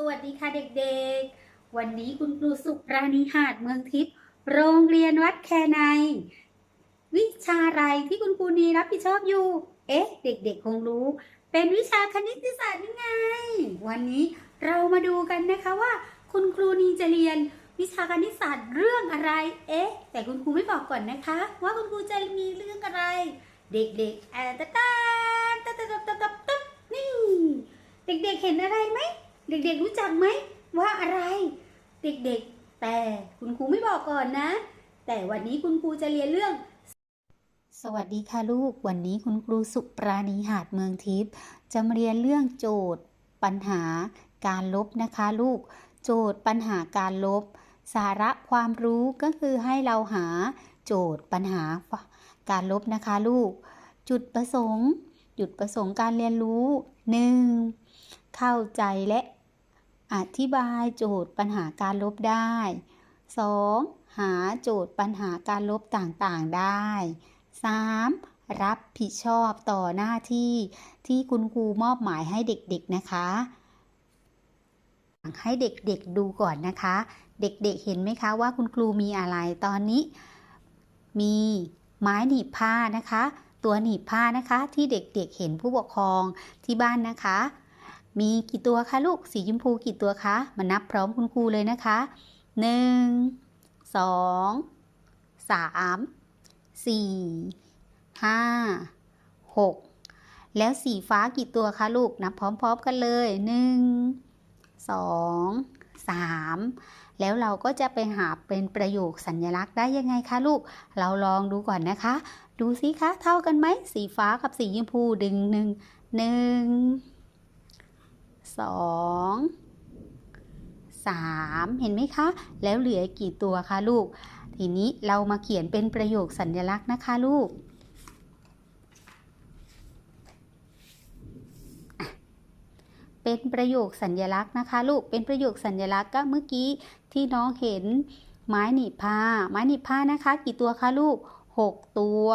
สวัสดีค่ะเด็กๆ วันนี้คุณครูสุปราณีหาดเมืองทิพย์โรงเรียนวัดแคใน วิชาอะไรที่คุณครูนีรับผิดชอบอยู่ เอ๊ะ เด็กๆ คงรู้ เป็นวิชาคณิตศาสตร์นี่ไง วันนี้เรามาดูกันนะคะว่า คุณครูนีจะเรียนวิชาคณิตศาสตร์เรื่องอะไร เอ๊ะ แต่คุณครูไม่บอกก่อนนะคะ ว่าคุณครูจะมีเรื่องอะไร เด็กๆแอตะตาตะตะตะตะตะตะนี่ เด็กๆ เห็นอะไรไหม เด็กๆรู้จักไหมว่าอะไร เด็กๆ แต่คุณครูไม่บอกก่อนนะ แต่วันนี้คุณครูจะเรียนเรื่อง สวัสดีค่ะลูก วันนี้คุณครูสุปราณีหาดเมืองทิพย์จะมาเรียนเรื่องโจทย์ ปัญหา การลบนะคะลูก โจทย์ปัญหาการลบ สาระความรู้ก็คือให้เราหาโจทย์ปัญหาการลบนะคะลูก จุดประสงค์ จุดประสงค์การเรียนรู้ 1. เข้าใจและ อธิบายโจทย์ปัญหาการลบได้ 2. หาโจทย์ปัญหาการลบต่างๆได้ 3. รับผิดชอบต่อหน้าที่ที่คุณครูมอบหมายให้เด็กๆนะคะ ให้เด็กๆดูก่อนนะคะ เด็กๆเห็นไหมคะว่าคุณครูมีอะไรตอนนี้ มีไม้หนีบผ้านะคะ ตัวหนีบผ้านะคะที่เด็กๆเห็นผู้ปกครองที่บ้านนะคะ มีกี่ตัวคะลูกสีชมพูกี่ตัวคะมานับพร้อมคุณครูเลยนะคะหนึ่งสองสามสี่ห้าหกแล้วสีฟ้ากี่ตัวคะลูกนับพร้อมๆกันเลยหนึ่งสองสามแล้วเราก็จะไปหาเป็นประโยคสัญลักษณ์ได้ยังไงคะลูก เราลองดูก่อนนะคะ ดูสิคะเท่ากันไหมสีฟ้ากับสีชมพูดึงหนึ่งหนึ่ง สองสามเห็นไหมคะ แล้วเหลือกี่ตัวคะลูก ทีนี้เรามาเขียนเป็นประโยคสัญลักษณ์นะคะลูกเป็นประโยคสัญลักษณ์นะคะลูก เป็นประโยคสัญลักษณ์ก็เมื่อกี้ที่น้องเห็นไม้หนีบผ้า ไม้หนีบผ้านะคะ กี่ตัวคะลูก 6 ตัว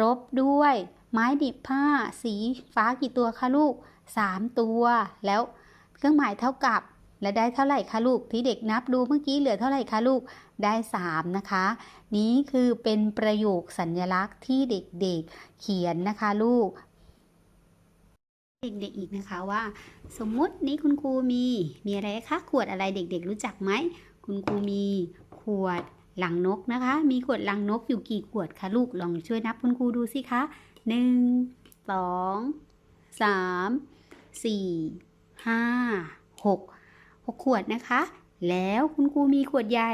รบด้วย ไม้หนีบผ้า สีฟ้ากี่ตัวคะลูก 3 ตัว แล้วเครื่องหมายเท่ากับ และได้เท่าไหร่คะลูกที่เด็กนับดูเมื่อกี้เหลือเท่าไหร่คะลูกได้ 3 นะคะ นี้คือเป็นประโยคสัญลักษณ์ที่เด็กๆเขียนนะคะลูก เด็กๆอีกนะคะว่า สมมุตินี้คุณครูมีมีอะไรคะขวดอะไรเด็ก ๆ รู้จักไหมคุณครูมีขวดลังนกนะคะ มีขวดลังนกอยู่กี่ขวดคะลูกลองช่วยนับคุณครูดูสิคะหนึ่งสองสาม สี่ห้าหกหกขวดนะคะ แล้วคุณครูมีขวดใหญ่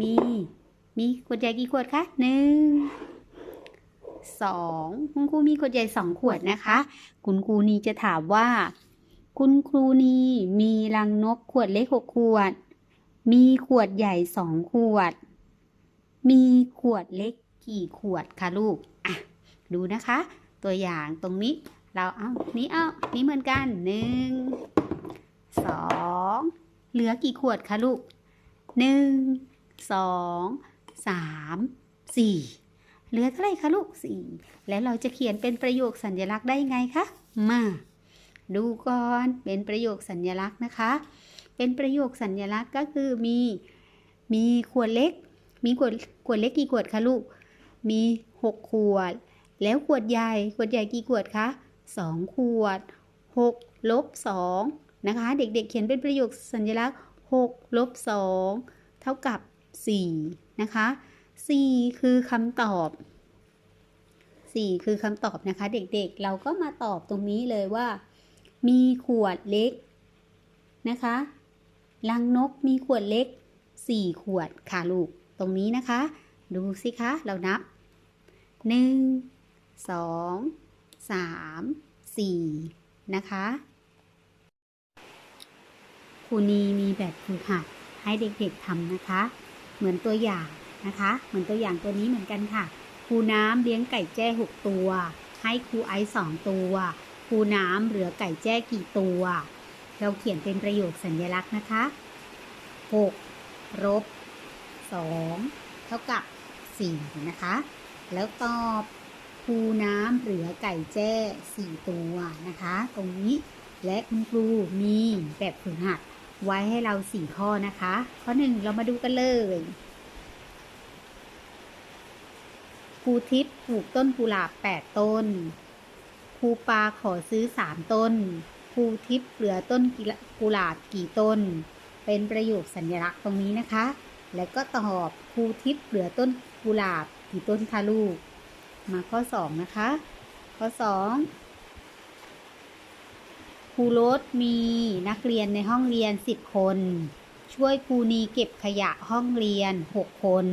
มี มีขวดใหญ่กี่ขวดคะหนึ่งสองคุณครูมีขวดใหญ่สองขวดนะคะ คุณครูนีจะถามว่า คุณครูนีมีลังนกขวดเล็กหกขวด มีขวดใหญ่สองขวด มีขวดเล็กกี่ขวดคะลูก อะ ดูนะคะ ตัวอย่างตรงนี้ เราเอานี้เอานี้เหมือนกันหนึ่งสองเหลือกี่ขวดคะลูกหนึ่งสองสามสี่เหลือเท่าไรคะลูกสี่แล้วเราจะเขียนเป็นประโยคสัญลักษณ์ได้ไงคะมา ดูก่อนเป็นประโยคสัญลักษณ์นะคะ เป็นประโยคสัญลักษณ์ก็คือมีมีขวดเล็ก มีขวดขวดเล็กกี่ขวดคะลูก มีหกขวด แล้วขวดใหญ่ขวดใหญ่กี่ขวดคะ สองขวดหกลบสองนะคะ เด็กๆเเขียนเป็นประโยคสัญลักษณ์หกลบสองเท่ากับสี่นะคะสี่คือคำตอบสี่คือคำตอบนะคะ เด็กๆเราก็มาตอบตรงนี้เลยว่า มีขวดเล็กนะคะลังนกมีขวดเล็ก 4 ขวดค่ะลูก ตรงนี้นะคะ ดูสิคะ เรานับ 1 2 3 4 นะคะครูนีมีแบบฝึกหัดให้เด็กๆทำนะคะ เหมือนตัวอย่างนะคะ เหมือนตัวอย่างตัวนี้เหมือนกันค่ะครูน้ำเลี้ยงไก่แจ้6ตัว ให้ครูไอซ์สองตัวครูน้ำเหลือไก่แจ้กี่ตัว เราเขียนเป็นประโยคสัญลักษณ์นะคะ6ลบ2 เท่ากับ 4 นะคะ แล้วตอบ คูน้ำเหลือไก่แจ้4ตัวนะคะ ตรงนี้และคุณครูมีแบบฝึกหัดไว้ให้เราสี่ข้อนะคะ ข้อหนึ่งเรามาดูกันเลยครูทิพย์ปลูกต้นกุหลาบ8ต้นครูปาขอซื้อ3ต้นครูทิพย์เหลือต้นกุหลาบกี่ต้น เป็นประโยคสัญลักษณ์ตรงนี้นะคะ แล้วก็ตอบครูทิพย์เหลือต้นกุหลาบกี่ต้นคะลูก มาข้อ 2 นะคะ ข้อ 2 ครูโรสมีนักเรียนในห้องเรียน 10 คน ช่วยครูนีเก็บขยะห้องเรียน 6 คน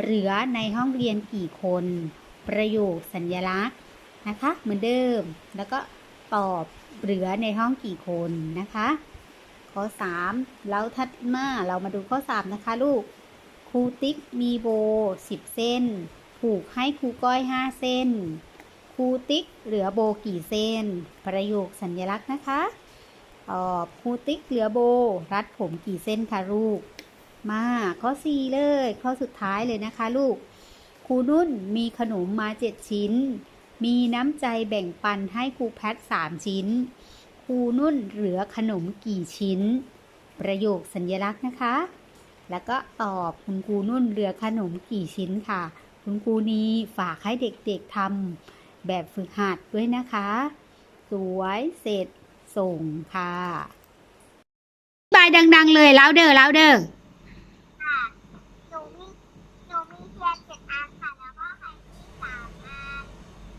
เหลือในห้องเรียนกี่คน ประโยคสัญญลักษณ์นะคะ เหมือนเดิม แล้วก็ตอบเหลือในห้องกี่คนนะคะ ข้อ 3 แล้วทัดมาเรามาดูข้อ 3 นะคะลูกครูติ๊กมีโบ 10 เส้น ผูกให้ครูก้อย5เส้นครูติ๊กเหลือโบกี่เส้น ประโยคสัญลักษณ์นะคะตอบครูติ๊กเหลือโบ รัดผมกี่เส้นคะลูก มาข้อ4เลยข้อสุดท้ายเลยนะคะลูกครูนุ่นมีขนมมา7ชิ้น มีน้ำใจแบ่งปันให้ครูแพท3ชิ้นครูนุ่นเหลือขนมกี่ชิ้น ประโยคสัญลักษณ์นะคะ แล้วก็ตอบคุณครูนุ่นเหลือขนมกี่ชิ้นค่ะ คุณครูนี้ฝากให้เด็กๆทำแบบฝึกหัดด้วยนะคะ สวยเสร็จส่งค่ะบายดัง ๆ เลยแล้วเด้อแล้วเด้อ ค่ะหนูมีหนูมีเทียนเจ็ดอันค่ะ แล้วก็ไข่ที่สามอัน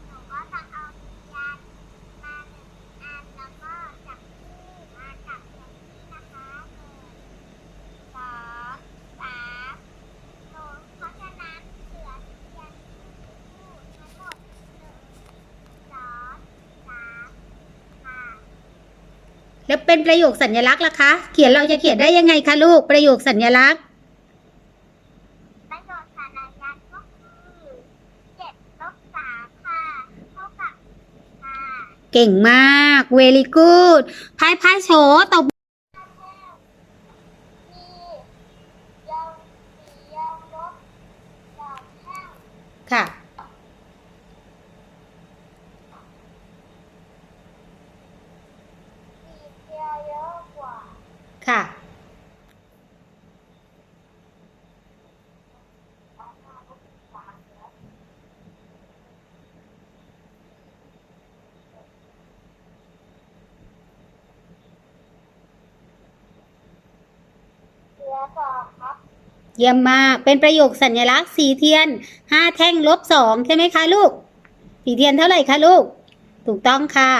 หนูก็จะเอาเทียนมาหนึ่งอัน แล้วก็จับคู่มากับเทียนที่นะคะหนึ่งสองสามหนูเพราะฉะนั้นเหลือเทียนคู่ทั้งหมดหนึ่งสองสามค่ะ แล้วเป็นประโยคสัญลักษณ์ล่ะคะ เขียนเราจะเขียนได้ยังไงคะลูก ประโยคสัญลักษณ์ ประโยชน์สารยันก็คือเจ็ดลบสามค่ะเท่ากับค่ะ เก่งมาก very good พายพายโฉตบมียองสี่ยองลบสองห้าค่ะ สี่เทียเยอะกว่า ค่ะ เหลือสองครับ เยี่ยมมาก เป็นประโยคสัญลักษณ์สีเทียนห้าแท่งลบสองใช่ไหมคะลูกสีเทียนเท่าไหร่คะลูก ถูกต้องค่ะ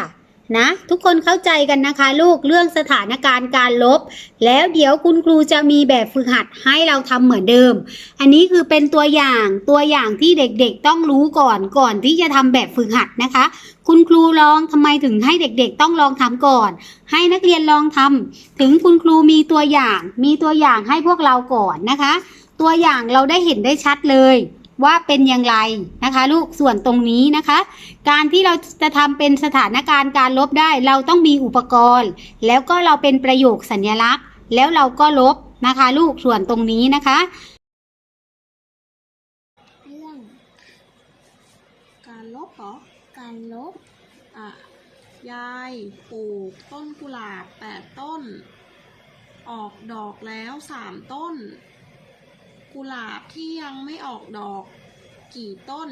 นะ ทุกคนเข้าใจกันนะคะ ลูกเรื่องสถานการณ์การลบ แล้วเดี๋ยวคุณครูจะมีแบบฝึกหัดให้เราทำเหมือนเดิม อันนี้คือเป็นตัวอย่างตัวอย่างที่เด็กๆต้องรู้ก่อนก่อนที่จะทำแบบฝึกหัดนะคะ คุณครูลองทำไมถึงให้เด็กๆ ต้องลองทำก่อน ให้นักเรียนลองทำถึงคุณครูมีตัวอย่าง มีตัวอย่างให้พวกเราก่อนนะคะ ตัวอย่างเราได้เห็นได้ชัดเลย ว่าเป็นอย่างไรนะคะ ลูกส่วนตรงนี้นะคะ การที่เราจะทำเป็นสถานการณ์การลบได้ เราต้องมีอุปกรณ์ แล้วก็เราเป็นประโยคสัญลักษณ์ แล้วเราก็ลบนะคะ ลูกส่วนตรงนี้นะคะเรื่องการลบเหรอการลบอะยายปลูกต้นกุหลาบแปดต้น ออกดอกแล้วสามต้น กุหลาบที่ยังไม่ออกดอกกี่ต้น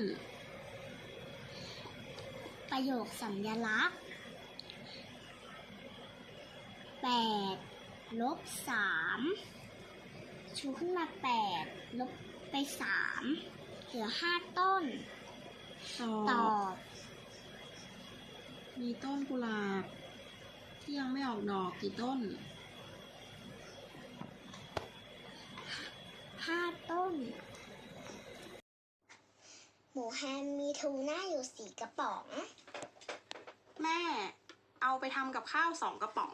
ประโยคสัญลักษณ์แปดลบสามชูขึ้นมาแปดลบไปสามเหลือห้าต้น ตอตอบบมีต้นกุหลาบ ที่ยังไม่ออกดอกกี่ต้น ห้าต้น หมู แฮมมีทูน่าอยู่สี่กระป๋อง แม่ เอาไปทำกับข้าวสองกระป๋อง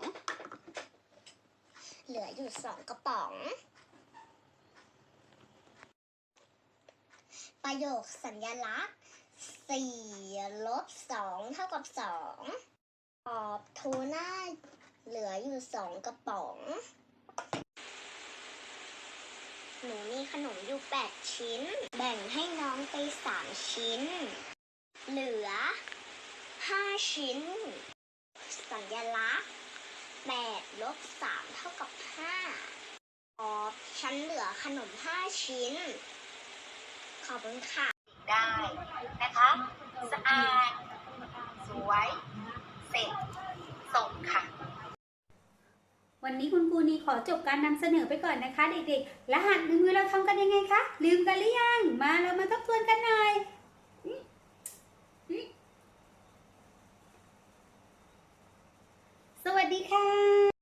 เหลืออยู่สองกระป๋อง ประโยคสัญลักษณ์สี่ลบสองเท่ากับสองตอบทูน่าเหลืออยู่สองกระป๋อง หนูมีขนมอยู่แปดชิ้น แบ่งให้น้องไปสาม ชิ้นเหลือห้าชิ้น สัญลักษณ์8ลบ3เท่ากับ5อ๋อฉันเหลือขนม 5 ชิ้น ขอบคุณค่ะ ได้นะคะ สะอาด สวย เสร็จ ส่งค่ะ วันนี้คุณครูนีขอจบการนำเสนอไปก่อนนะคะ เด็กๆรหัสหนึ่งมือเราทำกันยังไงคะ ลืมกันหรือยัง มาเรามาทบทวนกันหน่อย ดีค่ะ